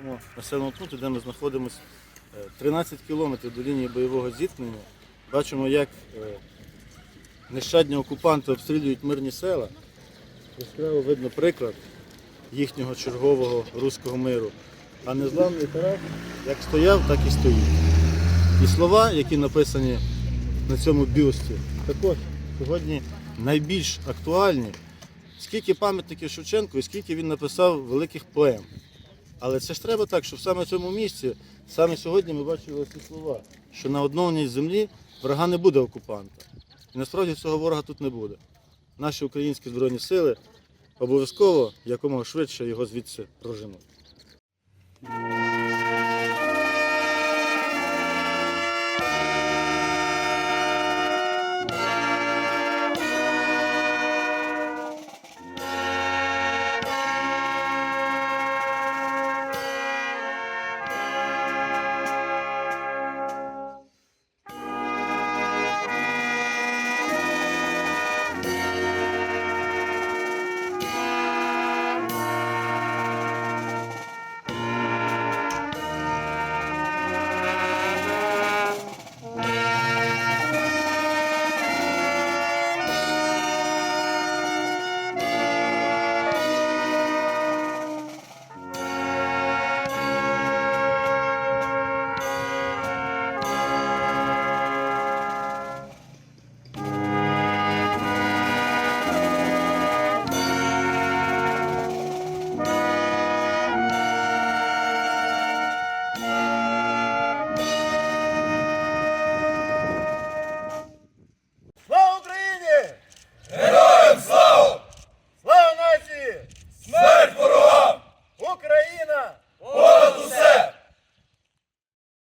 цьому населеному пункті, де ми знаходимося, е, 13 кілометрів до лінії бойового зіткнення. Бачимо, як е, нещадні окупанти обстрілюють мирні села. Яскраво видно приклад їхнього чергового руського миру. А незламний Тарас як стояв, так і стоїть. І слова, які написані на цьому бюсті, також сьогодні найбільш актуальні. Скільки пам'ятників Шевченку і скільки він написав великих поем. Але це ж треба так, щоб саме в цьому місці, саме сьогодні ми бачили ці слова, що на одному землі врага не буде окупанта. І насправді цього ворога тут не буде. Наші українські збройні сили обов'язково якомога швидше його звідси проженуть.